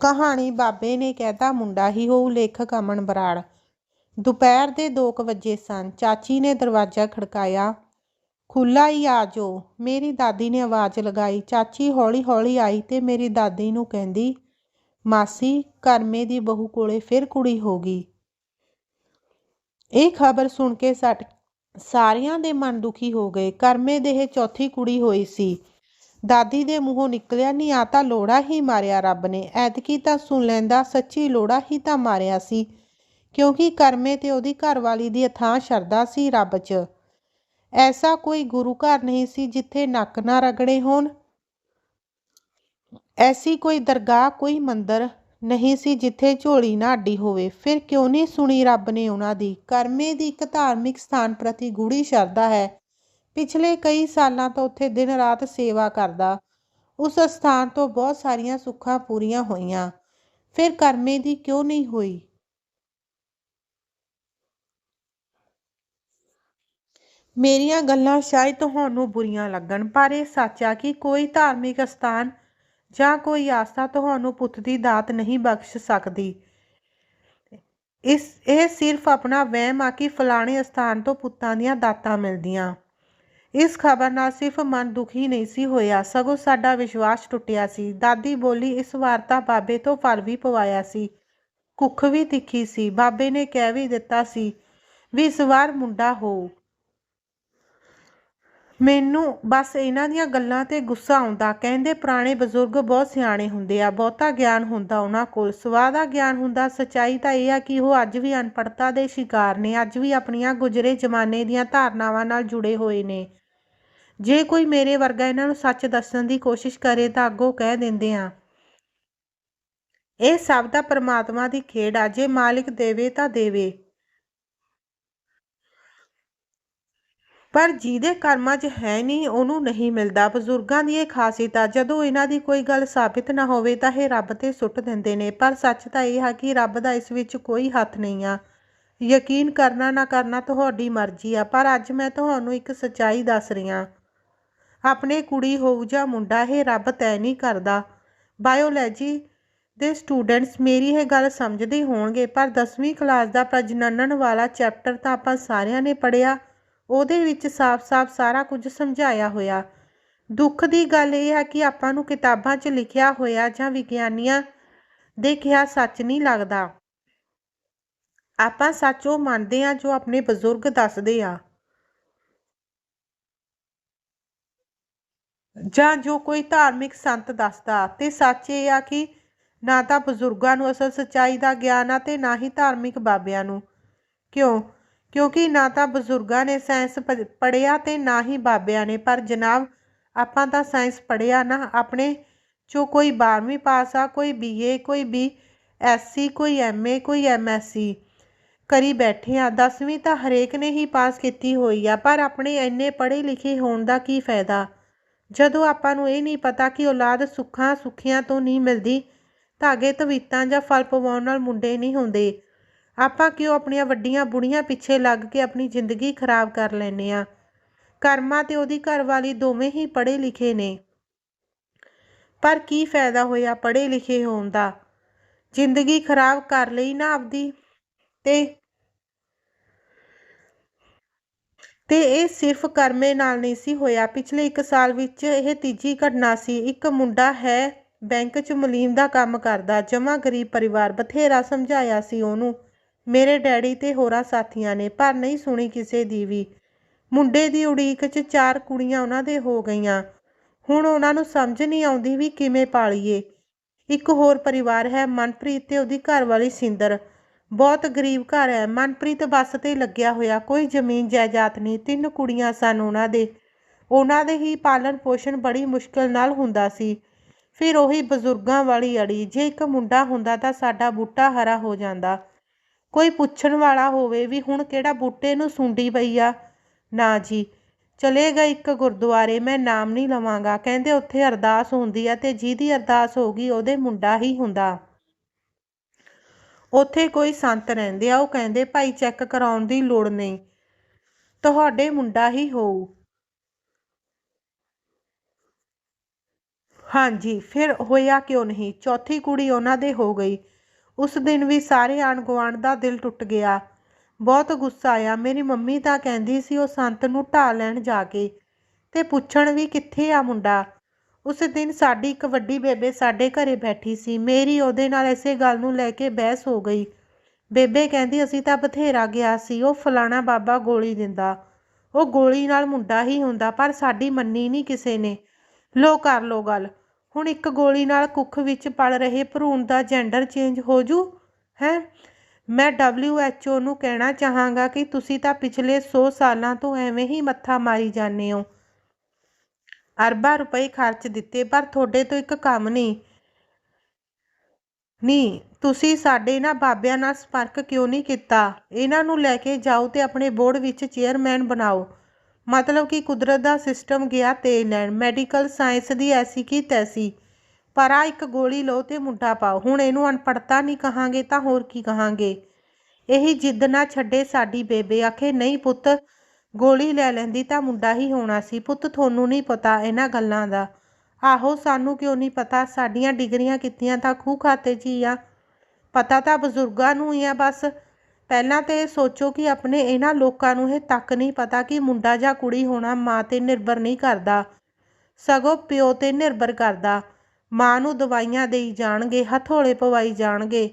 ਕਹਾਣੀ ਬਾਬੇ ਨੇ ਕਹਿਤਾ, ਮੁੰਡਾ ਹੀ ਹੋਊ ਲੇਖਕ ਅਮਨ ਬਰਾੜ। ਦੁਪਹਿਰ ਦੇ 2 ਵਜੇ ਸਨ। ਚਾਚੀ ਨੇ ਦਰਵਾਜ਼ਾ ਖੜਕਾਇਆ। ਖੁੱਲਾ ਹੀ ਆ ਜੋ ਮੇਰੀ ਦਾਦੀ ਨੇ ਆਵਾਜ਼ ਲਗਾਈ। ਚਾਚੀ ਹੌਲੀ ਹੌਲੀ ਆਈ ਤੇ ਮੇਰੀ ਦਾਦੀ ਨੂੰ ਕਹਿੰਦੀ, ਮਾਸੀ, ਕਰਮੇ ਦੀ ਬਹੂ ਕੋਲੇ ਫਿਰ ਕੁੜੀ ਹੋ ਗਈ। ਇਹ ਖਬਰ ਸੁਣ ਕੇ ਸਟ, ਸਾਰਿਆਂ ਦੇ ਮਨ ਦੁਖੀ ਹੋ ਗਏ। ਕਰਮੇ ਦੇ ਇਹ ਚੌਥੀ ਕੁੜੀ ਹੋਈ ਸੀ। ਦਾਦੀ ਦੇ ਮੂੰਹੋਂ ਨਿਕਲਿਆ ਨਹੀਂ ਆ ਤਾਂ ਲੋੜਾ ਹੀ ਮਾਰਿਆ ਰੱਬ ਨੇ। ਐਤਕੀ ਤਾਂ ਸੁਣ ਲੈਂਦਾ, ਸੱਚੀ ਲੋੜਾ ਹੀ ਤਾਂ ਮਾਰਿਆ ਸੀ। ਕਿਉਂਕਿ ਕਰਮੇ ਤੇ ਉਹਦੀ ਘਰਵਾਲੀ ਦੀ ਅਥਾਹ ਸ਼ਰਧਾ ਸੀ ਰੱਬ 'ਚ। ਐਸਾ ਕੋਈ ਗੁਰੂ ਘਰ ਨਹੀਂ ਸੀ ਜਿੱਥੇ ਨੱਕ ਨਾ ਰਗੜੇ ਹੋਣ। ਐਸੀ ਕੋਈ ਦਰਗਾਹ, ਕੋਈ ਮੰਦਰ ਨਹੀਂ ਸੀ ਜਿੱਥੇ ਝੋਲੀ ਨਾ ਅੱਡੀ ਹੋਵੇ। ਫਿਰ ਕਿਉਂ ਨਹੀਂ ਸੁਣੀ ਰੱਬ ਨੇ ਉਹਨਾਂ ਦੀ? ਕਰਮੇ ਦੀ ਇੱਕ ਧਾਰਮਿਕ ਸਥਾਨ ਪ੍ਰਤੀ ਗੂੜੀ ਸ਼ਰਧਾ ਹੈ। ਪਿਛਲੇ ਕਈ ਸਾਲਾਂ ਤੋਂ ਉੱਥੇ ਦਿਨ ਰਾਤ ਸੇਵਾ ਕਰਦਾ। ਉਸ ਸਥਾਨ ਤੋਂ ਬਹੁਤ ਸਾਰੀਆਂ ਸੁੱਖਾਂ ਪੂਰੀਆਂ ਹੋਈਆਂ। ਫਿਰ ਕਰਮੇ ਦੀ ਕਿਉਂ ਨਹੀਂ ਹੋਈ? ਮੇਰੀਆਂ ਗੱਲਾਂ ਸ਼ਾਇਦ ਤੁਹਾਨੂੰ ਬੁਰੀਆਂ ਲੱਗਣ, ਪਰ ਇਹ ਸੱਚ ਆ ਕਿ ਕੋਈ ਧਾਰਮਿਕ ਸਥਾਨ ਜਾਂ ਕੋਈ ਆਸਥਾ ਤੁਹਾਨੂੰ ਪੁੱਤ ਦੀ ਦਾਤ ਨਹੀਂ ਬਖਸ਼ ਸਕਦੀ। ਇਸ, ਇਹ ਸਿਰਫ ਆਪਣਾ ਵਹਿਮ ਆ ਕਿ ਫਲਾਣੇ ਸਥਾਨ ਤੋਂ ਪੁੱਤਾਂ ਦੀਆਂ ਦਾਤਾਂ ਮਿਲਦੀਆਂ। ਇਸ ਖਬਰ ਨਾਲ ਸਿਰਫ ਮਨ ਦੁਖੀ ਨਹੀਂ ਸੀ ਹੋਇਆ। ਸਗੋਂ ਸਾਡਾ ਵਿਸ਼ਵਾਸ ਟੁੱਟਿਆ ਸੀ। ਦਾਦੀ ਬੋਲੀ, ਇਸ ਵਾਰ ਤਾਂ ਬਾਬੇ ਤੋਂ ਫਲ ਵੀ ਪਵਾਇਆ ਸੀ। ਕੁੱਖ ਵੀ ਤਿੱਖੀ ਸੀ। ਬਾਬੇ ਨੇ ਕਹਿ ਵੀ ਦਿੱਤਾ ਸੀ ਵੀ ਇਸ ਵਾਰ ਮੁੰਡਾ ਹੋ ਮੈਨੂੰ ਬਸ ਇਹਨਾਂ ਦੀਆਂ ਗੱਲਾਂ ਤੇ ਗੁੱਸਾ ਆਉਂਦਾ। ਕਹਿੰਦੇ ਪੁਰਾਣੇ ਬਜ਼ੁਰਗ ਬਹੁਤ ਸਿਆਣੇ ਹੁੰਦੇ ਆ। ਬਹੁਤਾ ਗਿਆਨ ਹੁੰਦਾ ਉਹਨਾਂ ਕੋਲ। ਸਵਾਹ ਦਾ ਗਿਆਨ ਹੁੰਦਾ। ਸਚਾਈ ਤਾਂ ਇਹ ਆ ਕਿ ਉਹ ਅੱਜ ਵੀ ਅਨਪੜਤਾ ਦੇ ਸ਼ਿਕਾਰ ਨੇ। ਅੱਜ ਵੀ ਆਪਣੀਆਂ ਗੁਜਰੇ ਜ਼ਮਾਨੇ ਦੀਆਂ ਧਾਰਨਾਵਾਂ ਨਾਲ ਜੁੜੇ ਹੋਏ ਨੇ। ਜੇ ਕੋਈ ਮੇਰੇ ਵਰਗਾ ਇਹਨਾਂ ਨੂੰ ਸੱਚ ਦੱਸਣ ਦੀ ਕੋਸ਼ਿਸ਼ ਕਰੇ ਤਾਂ ਅੱਗੋਂ ਕਹਿ ਦਿੰਦੇ ਆ ਇਹ ਸਭ ਦਾ ਪਰਮਾਤਮਾ ਦੀ ਖੇਡ ਆ, ਜੇ ਮਾਲਿਕ ਦੇਵੇ ਤਾਂ ਦੇਵੇ। ਪਰ ਜਿਹਦੇ ਕਰਮਾਂ 'ਚ ਹੈ ਨਹੀਂ, ਉਹਨੂੰ ਨਹੀਂ ਮਿਲਦਾ। ਬਜ਼ੁਰਗਾਂ ਦੀ ਇਹ ਖਾਸੀਅਤ ਆ, ਜਦੋਂ ਇਹਨਾਂ ਦੀ ਕੋਈ ਗੱਲ ਸਾਬਿਤ ਨਾ ਹੋਵੇ ਤਾਂ ਇਹ ਰੱਬ ਤੇ ਸੁੱਟ ਦਿੰਦੇ ਨੇ। ਪਰ ਸੱਚ ਤਾਂ ਇਹ ਹੈ ਕਿ ਰੱਬ ਦਾ ਇਸ ਵਿੱਚ ਕੋਈ ਹੱਥ ਨਹੀਂ ਆ। ਯਕੀਨ ਕਰਨਾ ਨਾ ਕਰਨਾ ਤੁਹਾਡੀ ਮਰਜ਼ੀ ਆ, ਪਰ ਅੱਜ ਮੈਂ ਤੁਹਾਨੂੰ ਇੱਕ ਸੱਚਾਈ ਦੱਸ ਰਹੀ ਹਾਂ। ਆਪਣੇ ਕੁੜੀ ਹੋਊ ਜਾਂ ਮੁੰਡਾ, ਇਹ ਰੱਬ ਤੈਅ ਨਹੀਂ ਕਰਦਾ। ਬਾਇਓਲੋਜੀ ਦੇ ਸਟੂਡੈਂਟਸ ਮੇਰੀ ਇਹ ਗੱਲ ਸਮਝਦੇ ਹੋਣਗੇ, ਪਰ 10ਵੀਂ ਕਲਾਸ ਦਾ ਪ੍ਰਜਨਨ ਵਾਲਾ ਚੈਪਟਰ ਤਾਂ ਆਪਾਂ ਸਾਰਿਆਂ ਨੇ ਪੜਿਆ ਉਹਦੇ ਵਿੱਚ ਸਾਫ਼-ਸਾਫ਼ ਸਾਰਾ ਕੁਝ ਸਮਝਾਇਆ ਹੋਇਆ। ਦੁੱਖ ਦੀ ਗੱਲ ਇਹ ਹੈ ਕਿ ਆਪਾਂ ਨੂੰ ਕਿਤਾਬਾਂ 'ਚ ਲਿਖਿਆ ਹੋਇਆ ਜਾਂ ਵਿਗਿਆਨੀਆਂ ਦੇ ਕਿਹਾ ਸੱਚ ਨਹੀਂ ਲੱਗਦਾ। ਆਪਾਂ ਸੱਚ ਉਹ ਮੰਨਦੇ ਆ ਜੋ ਆਪਣੇ ਬਜ਼ੁਰਗ ਦੱਸਦੇ ਆ। ਜਾਂ ਜੋ ਕੋਈ ਧਾਰਮਿਕ ਸੰਤ ਦੱਸਦਾ, ਤੇ ਸੱਚ ਇਹ ਆ ਕਿ ਨਾ ਤਾਂ ਬਜ਼ੁਰਗਾਂ ਨੂੰ ਅਸਲ ਸੱਚਾਈ ਦਾ ਗਿਆਨ ਆ ਤੇ ਨਾ ਹੀ ਧਾਰਮਿਕ ਬਾਬਿਆਂ ਨੂੰ। ਕਿਉਂ? ਕਿਉਂਕਿ ਨਾ ਤਾਂ ਬਜ਼ੁਰਗਾਂ ਨੇ ਸਾਇੰਸ ਪੜ੍ਹਿਆ ਤੇ ਨਾ ਹੀ ਬਾਬਿਆਂ ਨੇ, ਪਰ ਜਨਾਬ, ਆਪਾਂ ਤਾਂ ਸਾਇੰਸ ਪੜ੍ਹਿਆ ਨਾ, ਆਪਣੇ ਚੋਂ ਕੋਈ 12ਵੀਂ ਪਾਸ ਆ, ਕੋਈ ਬੀਏ, ਕੋਈ ਬੀ ਐਸਸੀ ਕੋਈ ਐਮਏ ਕੋਈ ਐਮਐਸਸੀ ਕਰੀ ਬੈਠੇ ਆ 10ਵੀਂ ਤਾਂ ਹਰੇਕ ਨੇ ਹੀ ਪਾਸ ਕੀਤੀ ਹੋਈ ਆ, ਪਰ ਆਪਣੇ ਇੰਨੇ ਪੜ੍ਹੇ ਲਿਖੇ ਹੋਣ ਦਾ ਕੀ ਫਾਇਦਾ? ਜਦੋਂ ਆਪਾਂ ਨੂੰ ਇਹ ਨਹੀਂ ਪਤਾ ਕਿ ਔਲਾਦ ਸੁੱਖਾਂ ਸੁੱਖੀਆਂ ਤੋਂ ਨਹੀਂ ਮਿਲਦੀ, ਧਾਗੇ ਤਵੀਤਾਂ ਜਾਂ ਫਲ ਪਵਾਉਣ ਨਾਲ ਮੁੰਡੇ ਨਹੀਂ ਹੁੰਦੇ। ਆਪਾਂ ਕਿਉਂ ਆਪਣੀਆਂ ਵੱਡੀਆਂ ਬੁੜੀਆਂ ਪਿੱਛੇ ਲੱਗ ਕੇ ਆਪਣੀ ਜ਼ਿੰਦਗੀ ਖਰਾਬ ਕਰ ਲੈਨੇ ਆ ਕਰਮਾ ਤੇ ਉਹਦੀ ਘਰਵਾਲੀ ਦੋਵੇਂ ਹੀ ਪੜ੍ਹੇ ਲਿਖੇ ਨੇ। ਪਰ ਕੀ ਫਾਇਦਾ ਹੋਇਆ ਪੜ੍ਹੇ ਲਿਖੇ ਹੋਣ ਦਾ? ਜ਼ਿੰਦਗੀ ਖਰਾਬ ਕਰ ਲਈ ਨਾ ਆਪਦੀ ਤੇ ਤੇ ਇਹ ਸਿਰਫ ਕਰਮੇ ਨਾਲ ਨਹੀਂ ਸੀ ਹੋਇਆ। ਪਿਛਲੇ 1 ਸਾਲ ਵਿੱਚ ਇਹ ਤੀਜੀ ਘਟਨਾ ਸੀ। ਇੱਕ ਮੁੰਡਾ ਹੈ, ਬੈਂਕ 'ਚ ਮੁਲੀਮ ਦਾ ਕੰਮ ਕਰਦਾ। ਜਮਾ ਗਰੀਬ ਪਰਿਵਾਰ ਬਥੇਰਾ ਸਮਝਾਇਆ ਸੀ ਉਹਨੂੰ। ਮੇਰੇ ਡੈਡੀ ਤੇ ਹੋਰਾਂ ਸਾਥੀਆਂ ਨੇ, ਪਰ ਨਹੀਂ ਸੁਣੀ ਕਿਸੇ ਦੀ ਵੀ। ਮੁੰਡੇ ਦੀ ਉਡੀਕ 'ਚ ਚਾਰ ਕੁੜੀਆਂ ਉਹਨਾਂ ਦੇ ਹੋ ਗਈਆਂ। ਹੁਣ ਉਹਨਾਂ ਨੂੰ ਸਮਝ ਨਹੀਂ ਆਉਂਦੀ ਵੀ ਕਿਵੇਂ ਪਾਲੀਏ। ਇੱਕ ਹੋਰ ਪਰਿਵਾਰ ਹੈ, ਮਨਪ੍ਰੀਤ ਤੇ ਉਹਦੀ ਘਰਵਾਲੀ ਸਿੰਦਰ। ਬਹੁਤ ਗਰੀਬ ਘਰ ਹੈ। ਮਨਪ੍ਰੀਤ ਬੱਸ ਤੇ ਲੱਗਿਆ ਹੋਇਆ। ਕੋਈ ਜ਼ਮੀਨ, ਜਾਇਦਾਦ ਨਹੀਂ। ਤਿੰਨ ਕੁੜੀਆਂ ਸਨ ਉਹਨਾਂ ਦੇ। ਉਹਨਾਂ ਦੇ ਹੀ ਪਾਲਣ ਪੋਸ਼ਣ ਬੜੀ ਮੁਸ਼ਕਲ ਨਾਲ ਹੁੰਦਾ ਸੀ। ਫਿਰ ਉਹੀ ਬਜ਼ੁਰਗਾਂ ਵਾਲੀ ਅੜੀ। ਜੇ ਇੱਕ ਮੁੰਡਾ ਹੁੰਦਾ ਤਾਂ ਸਾਡਾ ਬੂਟਾ ਹਰਾ ਹੋ ਜਾਂਦਾ। ਕੋਈ ਪੁੱਛਣ ਵਾਲਾ ਹੋਵੇ ਵੀ ਹੁਣ ਕਿਹੜਾ ਬੂਟੇ ਨੂੰ ਸੁੰਡੀ ਪਈ ਆ? ਨਾ ਜੀ। ਚਲੇ ਗਏ ਇੱਕ ਗੁਰਦੁਆਰੇ। ਮੈਂ ਨਾਮ ਨਹੀਂ ਲਵਾਂਗਾ। ਕਹਿੰਦੇ ਉੱਥੇ ਅਰਦਾਸ ਹੁੰਦੀ ਆ ਤੇ ਜਿਹਦੀ ਅਰਦਾਸ ਹੋਗੀ ਉਹਦੇ ਮੁੰਡਾ ਹੀ ਹੁੰਦਾ। ਉੱਥੇ ਕੋਈ ਸੰਤ ਰਹਿੰਦੇ ਆ, ਉਹ ਕਹਿੰਦੇ ਭਾਈ ਚੈੱਕ ਕਰਾਉਣ ਦੀ ਲੋੜ ਨਹੀਂ, ਤੁਹਾਡੇ ਮੁੰਡਾ ਹੀ ਹੋਊ। ਹਾਂਜੀ, ਫਿਰ ਹੋਇਆ ਕਿਉਂ ਨਹੀਂ? ਚੌਥੀ ਕੁੜੀ ਉਹਨਾਂ ਦੇ ਹੋ ਗਈ। ਉਸ ਦਿਨ ਵੀ ਸਾਰੇ ਆਣ ਗੁਆਂਢ ਦਾ ਦਿਲ ਟੁੱਟ ਗਿਆ। ਬਹੁਤ ਗੁੱਸਾ ਆਇਆ। ਮੇਰੀ ਮੰਮੀ ਤਾਂ ਕਹਿੰਦੀ ਸੀ ਉਹ ਸੰਤ ਨੂੰ ਢਾਹ ਲੈਣ ਜਾ ਕੇ ਤੇ ਪੁੱਛਣ ਵੀ ਕਿੱਥੇ ਆ ਮੁੰਡਾ। ਉਸ ਦਿਨ ਸਾਡੀ ਇੱਕ ਵੱਡੀ ਬੇਬੇ ਸਾਡੇ ਘਰੇ ਬੈਠੀ ਸੀ। ਮੇਰੀ ਉਹਦੇ ਨਾਲ ਇਸੇ ਗੱਲ ਨੂੰ ਲੈ ਕੇ ਬਹਿਸ ਹੋ ਗਈ। ਬੇਬੇ ਕਹਿੰਦੀ, ਅਸੀਂ ਤਾਂ ਬਥੇਰਾ ਗਿਆ ਸੀ। ਉਹ ਫਲਾਣਾ ਬਾਬਾ ਗੋਲੀ ਦਿੰਦਾ। ਉਹ ਗੋਲੀ ਨਾਲ ਮੁੰਡਾ ਹੀ ਹੁੰਦਾ, ਪਰ ਸਾਡੀ ਮੰਨੀ ਨਹੀਂ ਕਿਸੇ ਨੇ। ਲੋ ਕਰ ਲੋ ਗੱਲ। ਹੁਣ ਇੱਕ ਗੋਲੀ ਨਾਲ ਕੁੱਖ ਵਿੱਚ ਪਲ ਰਹੇ ਭਰੂਣ ਦਾ ਜੈਂਡਰ ਚੇਂਜ ਹੋ ਜੂ? ਹੈ? ਮੈਂ WHO ਨੂੰ ਕਹਿਣਾ ਚਾਹਾਂਗਾ ਕਿ ਤੁਸੀਂ ਤਾਂ ਪਿਛਲੇ 100 ਸਾਲਾਂ ਤੋਂ ਐਵੇਂ ਹੀ ਮੱਥਾ ਮਾਰੀ ਜਾਂਦੇ ਹੋ। ਅਰਬਾਂ ਰੁਪਏ ਖਰਚ ਦਿੱਤੇ, ਪਰ ਤੁਹਾਡੇ ਤੋਂ ਇੱਕ ਕੰਮ ਨਹੀਂ। ਨਹੀਂ, ਤੁਸੀਂ ਸਾਡੇ ਇਹਨਾਂ ਬਾਬਿਆਂ ਨਾਲ ਸੰਪਰਕ ਕਿਉਂ ਨਹੀਂ ਕੀਤਾ? ਇਹਨਾਂ ਨੂੰ ਲੈ ਕੇ ਜਾਓ ਤੇ ਆਪਣੇ ਬੋਰਡ ਵਿੱਚ ਚੇਅਰਮੈਨ ਬਣਾਓ। ਮਤਲਬ ਕਿ ਕੁਦਰਤ ਦਾ ਸਿਸਟਮ ਗਿਆ ਤੇਲ ਲੈਣ। ਮੈਡੀਕਲ ਸਾਇੰਸ ਦੀ ਐਸੀ ਕੀ ਤੈਸੀ। ਪਰ ਆ ਇੱਕ ਗੋਲੀ ਲਓ ਤੇ ਮੁੰਡਾ ਪਾਓ। ਹੁਣ ਇਹਨੂੰ ਅਨਪੜਤਾ ਨਹੀਂ ਕਹਾਂਗੇ ਤਾਂ ਹੋਰ ਕੀ ਕਹਾਂਗੇ? ਇਹੀ ਜਿੱਦ ਨਾ ਛੱਡੇ ਸਾਡੀ ਬੇਬੇ। ਆਖੇ, ਨਹੀਂ ਪੁੱਤ ਗੋਲੀ ਲੈ ਲੈਂਦੀ ਤਾਂ ਮੁੰਡਾ ਹੀ ਹੋਣਾ ਸੀ। ਪੁੱਤ, ਤੁਹਾਨੂੰ ਨਹੀਂ ਪਤਾ ਇਹਨਾਂ ਗੱਲਾਂ ਦਾ। ਆਹੋ, ਸਾਨੂੰ ਕਿਉਂ ਨਹੀਂ ਪਤਾ? ਸਾਡੀਆਂ ਡਿਗਰੀਆਂ ਕੀਤੀਆਂ ਤਾਂ ਖੂਹ ਖਾਤੇ 'ਚ ਹੀ ਆ। ਪਤਾ ਤਾਂ ਬਜ਼ੁਰਗਾਂ ਨੂੰ ਹੀ ਆ ਬਸ। ਪਹਿਲਾਂ ਤੇ ਇਹ ਸੋਚੋ ਕਿ ਆਪਣੇ ਇਹਨਾਂ ਲੋਕਾਂ ਨੂੰ ਇਹ ਤੱਕ ਨਹੀਂ ਪਤਾ ਕਿ ਮੁੰਡਾ ਜਾਂ ਕੁੜੀ ਹੋਣਾ ਮਾਂ ਤੇ ਨਿਰਭਰ ਨਹੀਂ ਕਰਦਾ। ਸਗੋਂ ਪਿਓ ਤੇ ਨਿਰਭਰ ਕਰਦਾ। ਮਾਂ ਨੂੰ ਦਵਾਈਆਂ ਦੇਈ ਜਾਣਗੇ, ਹਥੋਲੇ ਪਵਾਈ ਜਾਣਗੇ।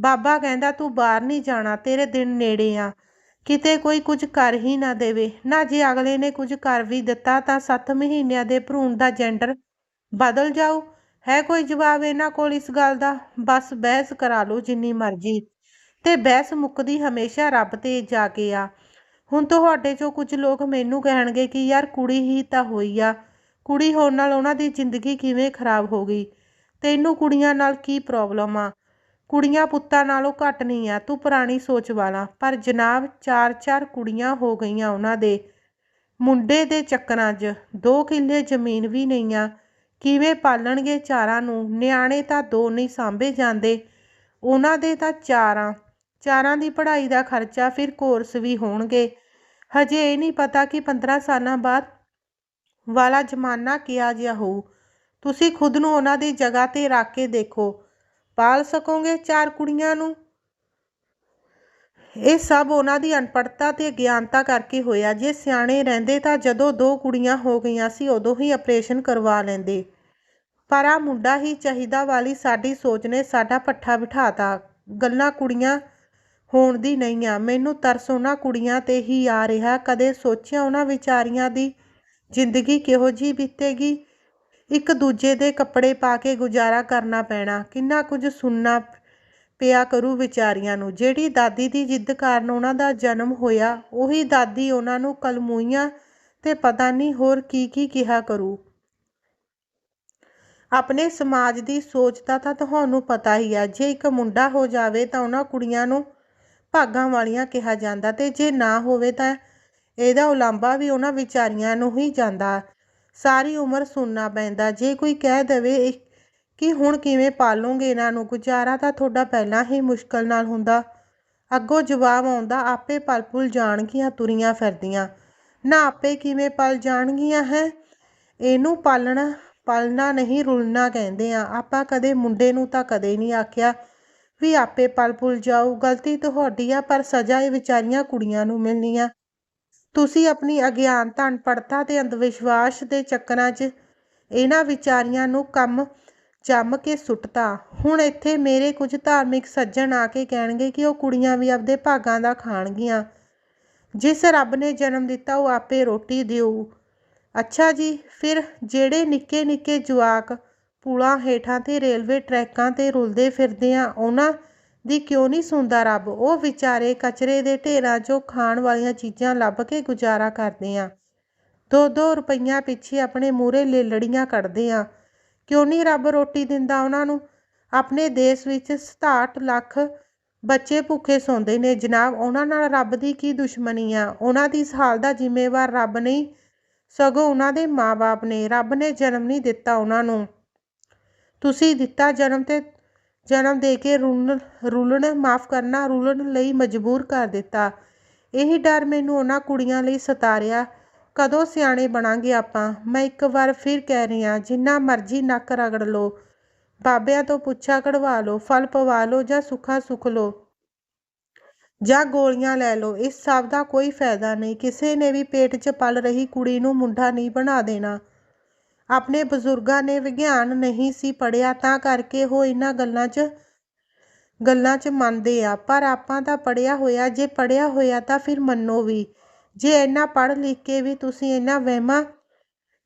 ਬਾਬਾ ਕਹਿੰਦਾ, ਤੂੰ ਬਾਹਰ ਨਹੀਂ ਜਾਣਾ, ਤੇਰੇ ਦਿਨ ਨੇੜੇ ਆ। ਕਿਤੇ ਕੋਈ ਕੁਝ ਕਰ ਹੀ ਨਾ ਦੇਵੇ। ਨਾ ਜੇ ਅਗਲੇ ਨੇ ਕੁਝ ਕਰ ਵੀ ਦਿੱਤਾ ਤਾਂ 7 ਮਹੀਨਿਆਂ ਦੇ ਭਰੂਣ ਦਾ ਜੈਂਡਰ ਬਦਲ ਜਾਊ। ਹੈ ਕੋਈ ਜਵਾਬ ਇਹਨਾਂ ਕੋਲ ਇਸ ਗੱਲ ਦਾ? ਬਸ ਬਹਿਸ ਕਰਾ ਲਓ ਜਿੰਨੀ ਮਰਜ਼ੀ। ਤੇ ਬਹਿਸ ਮੁੱਕਦੀ ਹਮੇਸ਼ਾ ਰੱਬ ਤੇ ਜਾ ਕੇ ਆ। ਹੁਣ ਤੁਹਾਡੇ ਚੋਂ ਕੁਝ ਲੋਕ ਮੈਨੂੰ ਕਹਿਣਗੇ ਕਿ ਯਾਰ ਕੁੜੀ ਹੀ ਤਾਂ ਹੋਈ ਆ। ਕੁੜੀ ਹੋਣ ਨਾਲ ਉਹਨਾਂ ਦੀ ਜ਼ਿੰਦਗੀ ਕਿਵੇਂ ਖਰਾਬ ਹੋ ਗਈ? ਤੈਨੂੰ ਕੁੜੀਆਂ ਨਾਲ ਕੀ ਪ੍ਰੋਬਲਮ ਆ? ਕੁੜੀਆਂ ਪੁੱਤਾਂ ਨਾਲੋਂ ਘੱਟ ਨਹੀਂ ਆ, ਤੂੰ ਪੁਰਾਣੀ ਸੋਚ ਵਾਲਾ। ਪਰ ਜਨਾਬ, ਚਾਰ ਚਾਰ ਕੁੜੀਆਂ ਹੋ ਗਈਆਂ ਉਹਨਾਂ ਦੇ ਮੁੰਡੇ ਦੇ ਚੱਕਰਾਂ 'ਚ। ਦੋ ਕਿੱਲੇ ਜ਼ਮੀਨ ਵੀ ਨਹੀਂ ਆ। ਕਿਵੇਂ ਪਾਲਣਗੇ ਚਾਰਾਂ ਨੂੰ? ਨਿਆਣੇ ਤਾਂ ਦੋ ਨਹੀਂ ਸਾਂਭੇ ਜਾਂਦੇ। ਉਹਨਾਂ ਦੇ ਤਾਂ ਚਾਰਾਂ। ਚਾਰਾਂ ਦੀ ਪੜ੍ਹਾਈ ਦਾ ਖਰਚਾ ਫਿਰ ਕੋਰਸ ਵੀ ਹੋਣਗੇ। ਹਜੇ ਇਹ ਨਹੀਂ ਪਤਾ ਕਿ 15 ਸਾਲਾਂ ਬਾਅਦ ਵਾਲਾ ਜ਼ਮਾਨਾ ਕਿਹਾ ਜਿਹਾ ਹੋਊ। ਤੁਸੀਂ ਖੁਦ ਨੂੰ ਉਹਨਾਂ ਦੀ ਜਗ੍ਹਾ ਤੇ ਰੱਖ ਕੇ ਦੇਖੋ। ਪਾਲ ਸਕੋਗੇ ਚਾਰ ਕੁੜੀਆਂ ਨੂੰ? ਇਹ ਸਭ ਉਹਨਾਂ ਦੀ ਅਨਪੜ੍ਹਤਾ ਤੇ ਗਿਆਨਤਾ ਕਰਕੇ ਹੋਇਆ। ਜੇ ਸਿਆਣੇ ਰਹਿੰਦੇ ਤਾਂ ਜਦੋਂ ਦੋ ਕੁੜੀਆਂ ਹੋ ਗਈਆਂ ਸੀ, ਉਦੋਂ ਹੀ ਆਪਰੇਸ਼ਨ ਕਰਵਾ ਲੈਂਦੇ। ਪਰ ਆ ਮੁੰਡਾ ਹੀ ਚਾਹੀਦਾ ਵਾਲੀ ਸਾਡੀ ਸੋਚ ਨੇ ਸਾਡਾ ਪੱਠਾ ਬਿਠਾਤਾ। ਗੱਲਾਂ ਕੁੜੀਆਂ ਹੋਣ ਦੀ ਨਹੀਂ ਆ। ਮੈਨੂੰ ਤਰਸ ਉਹਨਾਂ ਕੁੜੀਆਂ ਤੇ ਹੀ ਆ ਰਿਹਾ। ਕਦੇ ਸੋਚਿਆ ਉਹਨਾਂ ਵਿਚਾਰੀਆਂ ਦੀ ਜ਼ਿੰਦਗੀ ਕਿਹੋ ਜੀ ਬੀਤੇਗੀ? ਇੱਕ ਦੂਜੇ ਦੇ ਕੱਪੜੇ ਪਾ ਕੇ ਗੁਜ਼ਾਰਾ ਕਰਨਾ ਪੈਣਾ। ਕਿੰਨਾ ਕੁਝ ਸੁਣਨਾ ਪਿਆ ਕਰੂ ਵਿਚਾਰੀਆਂ ਨੂੰ। ਜਿਹੜੀ ਦਾਦੀ ਦੀ ਜਿੱਦ ਕਾਰਨ ਉਹਨਾਂ ਦਾ ਜਨਮ ਹੋਇਆ, ਉਹੀ ਦਾਦੀ ਉਹਨਾਂ ਨੂੰ ਕਲਮੂਈਆਂ ਤੇ ਪਤਾ ਨਹੀਂ ਹੋਰ ਕੀ ਕੀ ਕਿਹਾ ਕਰੂ। ਆਪਣੇ ਸਮਾਜ ਦੀ ਸੋਚ ਦਾ ਤਾਂ ਤੁਹਾਨੂੰ ਪਤਾ ਹੀ ਆ, ਜੇ ਇੱਕ ਮੁੰਡਾ ਹੋ ਜਾਵੇ ਤਾਂ ਉਹਨਾਂ ਕੁੜੀਆਂ ਨੂੰ ਭਾਗਾਂ ਵਾਲੀਆਂ ਕਿਹਾ ਜਾਂਦਾ ਤੇ ਜੇ ਨਾ ਹੋਵੇ ਤਾਂ ਇਹਦਾ ਉਲਾਂਭਾ ਵੀ ਉਹਨਾਂ ਵਿਚਾਰੀਆਂ ਨੂੰ ਹੀ ਜਾਂਦਾ। ਸਾਰੀ ਉਮਰ ਸੁਣਨਾ ਪੈਂਦਾ। ਜੇ ਕੋਈ ਕਹਿ ਦੇਵੇ ਕਿ ਹੁਣ ਕਿਵੇਂ ਪਾਲੋਗੇ ਇਹਨਾਂ ਨੂੰ, ਗੁਜ਼ਾਰਾ ਤਾਂ ਤੁਹਾਡਾ ਪਹਿਲਾਂ ਹੀ ਮੁਸ਼ਕਲ ਨਾਲ ਹੁੰਦਾ। ਅੱਗੋਂ ਜਵਾਬ ਆਉਂਦਾ, ਆਪੇ ਪਲ ਪੁਲ ਜਾਣਗੀਆਂ, ਤੁਰੀਆਂ ਫਿਰਦੀਆਂ। ਨਾ ਆਪੇ ਕਿਵੇਂ ਪਲ ਜਾਣਗੀਆਂ ਹੈ? ਇਹਨੂੰ ਪਾਲਣਾ, ਪਲਣਾ ਨਹੀਂ, ਰੁਲਣਾ ਕਹਿੰਦੇ ਆ। ਆਪਾਂ ਕਦੇ ਮੁੰਡੇ ਨੂੰ ਤਾਂ ਕਦੇ ਨਹੀਂ ਆਖਿਆ ਵੀ ਆਪੇ ਪਲ ਪੁਲ ਜਾਊ। ਗਲਤੀ ਤੁਹਾਡੀ ਆ, ਪਰ ਸਜ਼ਾ ਇਹ ਵਿਚਾਰੀਆਂ ਕੁੜੀਆਂ ਨੂੰ ਮਿਲਣੀ ਆ। ਤੁਸੀਂ ਆਪਣੀ ਅਗਿਆਨਤਾ ਅਨਪੜ੍ਹਤਾ ਤੇ ਅੰਧਵਿਸ਼ਵਾਸ ਦੇ ਚੱਕਰਾਂ 'ਚ ਇਹਨਾਂ ਵਿਚਾਰੀਆਂ ਨੂੰ ਕੰਮ ਜੰਮ ਕੇ ਸੁੱਟਤਾ। ਹੁਣ ਇੱਥੇ ਮੇਰੇ ਕੁਝ ਧਾਰਮਿਕ ਸੱਜਣ ਆ ਕੇ ਕਹਿਣਗੇ ਕਿ ਉਹ ਕੁੜੀਆਂ ਵੀ ਆਪਦੇ ਭਾਗਾਂ ਦਾ ਖਾਣਗੀਆਂ। ਜਿਸ ਰੱਬ ਨੇ ਜਨਮ ਦਿੱਤਾ, ਉਹ ਆਪੇ ਰੋਟੀ ਦਿਓ। ਅੱਛਾ ਜੀ, ਫਿਰ ਜਿਹੜੇ ਨਿੱਕੇ ਨਿੱਕੇ ਜਵਾਕ ਪੁਲਾਂ ਹੇਠਾਂ ਤੇ ਰੇਲਵੇ ਟਰੈਕਾਂ ਤੇ ਰੁਲਦੇ ਫਿਰਦੇ ਆ, ਉਹਨਾਂ ਦੀ ਕਿਉਂ ਨਹੀਂ ਸੁਣਦਾ ਰੱਬ? ਉਹ ਵਿਚਾਰੇ ਕਚਰੇ ਦੇ ਢੇਰਾਂ 'ਚੋਂ ਖਾਣ ਵਾਲੀਆਂ ਚੀਜ਼ਾਂ ਲੱਭ ਕੇ ਗੁਜ਼ਾਰਾ ਕਰਦੇ ਆ। ਦੋ ਦੋ ਰੁਪਈਆਂ ਪਿੱਛੇ ਆਪਣੇ ਮੂਹਰੇ ਲੇਲੜੀਆਂ ਕੱਢਦੇ ਆ। ਕਿਉਂ ਨਹੀਂ ਰੱਬ ਰੋਟੀ ਦਿੰਦਾ ਉਹਨਾਂ ਨੂੰ? ਆਪਣੇ ਦੇਸ਼ ਵਿੱਚ 67 ਲੱਖ ਬੱਚੇ ਭੁੱਖੇ ਸੌਂਦੇ ਨੇ। ਜਨਾਬ, ਉਹਨਾਂ ਨਾਲ ਰੱਬ ਦੀ ਕੀ ਦੁਸ਼ਮਣੀ ਆ? ਉਹਨਾਂ ਦੀ ਇਸ ਹਾਲ ਦਾ ਜ਼ਿੰਮੇਵਾਰ ਰੱਬ ਨਹੀਂ, ਸਗੋਂ ਉਹਨਾਂ ਦੇ ਮਾਪੇ ਨੇ। ਰੱਬ ਨੇ ਜਨਮ ਨਹੀਂ ਦਿੱਤਾ ਉਹਨਾਂ ਨੂੰ। ਤੁਸੀਂ ਦਿੱਤਾ ਜਨਮ ਤੇ ਜਨਮ ਦੇ ਕੇ ਰੁਲਣ ਰੁਲਣ, ਮਾਫ ਕਰਨਾ, ਰੁਲਣ ਲਈ ਮਜਬੂਰ ਕਰ ਦਿੱਤਾ। ਇਹੀ ਡਰ ਮੈਨੂੰ ਉਹਨਾਂ ਕੁੜੀਆਂ ਲਈ ਸਤਾਰਿਆ, ਕਦੋਂ ਸਿਆਣੇ ਬਣਾਂਗੇ ਆਪਾਂ? ਮੈਂ ਇੱਕ ਵਾਰ ਫਿਰ ਕਹਿ ਰਹੀ ਹਾਂ, ਜਿੰਨਾ ਮਰਜ਼ੀ ਨੱਕ ਰਗੜ ਲਓ, ਬਾਬਿਆਂ ਤੋਂ ਪੁੱਛਾ ਕਢਵਾ ਲਓ, ਫਲ ਪਵਾ ਲਓ ਜਾਂ ਸੁੱਖਾ ਸੁੱਖ ਲਓ, ਜਾਂ ਗੋਲੀਆਂ ਲੈ ਲਓ, ਇਸ ਸਭ ਦਾ ਕੋਈ ਫਾਇਦਾ ਨਹੀਂ। ਕਿਸੇ ਨੇ ਵੀ ਪੇਟ 'ਚ ਪਲ ਰਹੀ ਕੁੜੀ ਨੂੰ ਮੁੰਡਾ ਨਹੀਂ ਬਣਾ ਦੇਣਾ। ਆਪਣੇ ਬਜ਼ੁਰਗਾਂ ਨੇ ਵਿਗਿਆਨ ਨਹੀਂ ਸੀ ਪੜ੍ਹਿਆ, ਤਾਂ ਕਰਕੇ ਉਹ ਇਹਨਾਂ ਗੱਲਾਂ 'ਚ ਗੱਲਾਂ 'ਚ ਮੰਨਦੇ ਆ। ਪਰ ਆਪਾਂ ਤਾਂ ਪੜ੍ਹਿਆ ਹੋਇਆ, ਜੇ ਪੜ੍ਹਿਆ ਹੋਇਆ ਤਾਂ ਫਿਰ ਮੰਨੋ ਵੀ। ਜੇ ਇੰਨਾ ਪੜ੍ਹ ਲਿਖ ਕੇ ਵੀ ਤੁਸੀਂ ਇਹਨਾਂ ਵਹਿਮਾਂ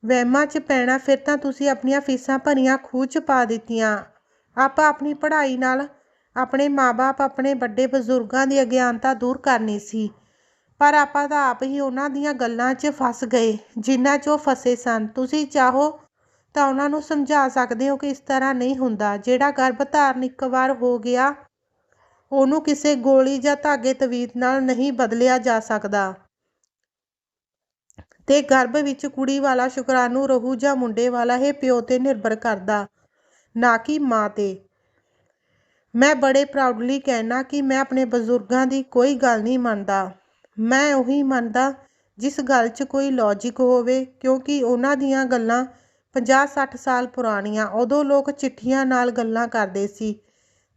ਵਹਿਮਾਂ 'ਚ ਪੈਣਾ, ਫਿਰ ਤਾਂ ਤੁਸੀਂ ਆਪਣੀਆਂ ਫੀਸਾਂ ਭਰੀਆਂ ਖੂਹ 'ਚ ਪਾ ਦਿੱਤੀਆਂ। ਆਪਾਂ ਆਪਣੀ ਪੜ੍ਹਾਈ ਨਾਲ ਆਪਣੇ ਮਾਪੇ ਆਪਣੇ ਵੱਡੇ ਬਜ਼ੁਰਗਾਂ ਦੀ ਅਗਿਆਨਤਾ ਦੂਰ ਕਰਨੀ ਸੀ। ਪਰ ਆਪਾਂ ਤਾਂ ਆਪ ਹੀ ਉਹਨਾਂ ਦੀਆਂ ਗੱਲਾਂ 'ਚ ਫਸ ਗਏ, ਜਿਨ੍ਹਾਂ 'ਚ ਉਹ ਫਸੇ ਸਨ। ਤੁਸੀਂ ਚਾਹੋ ਤਾਂ ਉਹਨਾਂ ਨੂੰ ਸਮਝਾ ਸਕਦੇ ਹੋ ਕਿ ਇਸ ਤਰ੍ਹਾਂ ਨਹੀਂ ਹੁੰਦਾ। ਜਿਹੜਾ ਗਰਭ ਧਾਰਨ ਇੱਕ ਵਾਰ ਹੋ ਗਿਆ, ਉਹਨੂੰ ਕਿਸੇ ਗੋਲੀ ਜਾਂ ਧਾਗੇ ਤਵੀਤ ਨਾਲ ਨਹੀਂ ਬਦਲਿਆ ਜਾ ਸਕਦਾ। ਤੇ ਗਰਭ ਵਿੱਚ ਕੁੜੀ ਵਾਲਾ ਸ਼ੁਕਰਾਣੂ ਰਹੂ ਜਾਂ ਮੁੰਡੇ ਵਾਲਾ ਇਹ ਪਿਓ ਤੇ ਨਿਰਭਰ ਕਰਦਾ, ਨਾ ਕਿ ਮਾਂ ਤੇ। ਮੈਂ ਬੜੇ ਪ੍ਰਾਊਡਲੀ ਕਹਿਣਾ ਕਿ ਮੈਂ ਆਪਣੇ ਬਜ਼ੁਰਗਾਂ ਦੀ ਕੋਈ ਗੱਲ ਨਹੀਂ ਮੰਨਦਾ। ਮੈਂ ਉਹੀ ਮੰਨਦਾ ਜਿਸ ਗੱਲ 'ਚ ਕੋਈ ਲੌਜੀਕ ਹੋਵੇ, ਕਿਉਂਕਿ ਉਹਨਾਂ ਦੀਆਂ ਗੱਲਾਂ 50-60 ਸਾਲ ਪੁਰਾਣੀਆਂ, ਉਦੋਂ ਲੋਕ ਚਿੱਠੀਆਂ ਨਾਲ ਗੱਲਾਂ ਕਰਦੇ ਸੀ।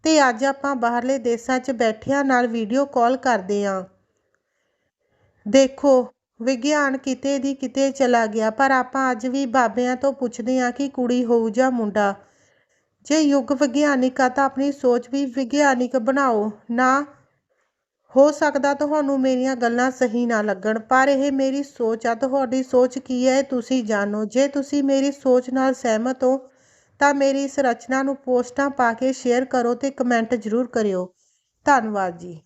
ਤੇ ਅੱਜ ਆਪਾਂ ਬਾਹਰਲੇ ਦੇਸ਼ਾਂ 'ਚ ਬੈਠਿਆਂ ਨਾਲ ਵੀਡੀਓ ਕਾਲ ਕਰਦੇ ਆਂ। ਦੇਖੋ, ਵਿਗਿਆਨ ਕਿਤੇ ਦੀ ਕਿਤੇ ਚਲਾ ਗਿਆ, ਪਰ ਆਪਾਂ ਅੱਜ ਵੀ ਬਾਬਿਆਂ ਤੋਂ ਪੁੱਛਦੇ ਆਂ ਕਿ ਕੁੜੀ ਹੋਊ ਜਾਂ ਮੁੰਡਾ। ਜੇ ਯੁੱਗ ਵਿਗਿਆਨਿਕ ਆ ਤਾਂ ਆਪਣੀ ਸੋਚ ਵੀ ਵਿਗਿਆਨਿਕ ਬਣਾਓ, ਨਾ ਹੋ ਸਕਦਾ ਤੁਹਾਨੂੰ ਮੇਰੀਆਂ ਗੱਲਾਂ ਸਹੀ ਨਾ ਲੱਗਣ, ਪਰ ਇਹ ਮੇਰੀ ਸੋਚ ਆ। ਤੁਹਾਡੀ ਸੋਚ ਕੀ ਹੈ ਤੁਸੀਂ ਜਾਣੋ। ਜੇ ਤੁਸੀਂ ਮੇਰੀ ਸੋਚ ਨਾਲ ਸਹਿਮਤ ਹੋ, ਤਾਂ ਮੇਰੀ ਇਸ ਰਚਨਾ ਨੂੰ ਪੋਸਟਾਂ ਪਾ ਕੇ ਸ਼ੇਅਰ ਕਰੋ ਤੇ ਕਮੈਂਟ ਜ਼ਰੂਰ ਕਰਿਓ। ਧੰਨਵਾਦ ਜੀ।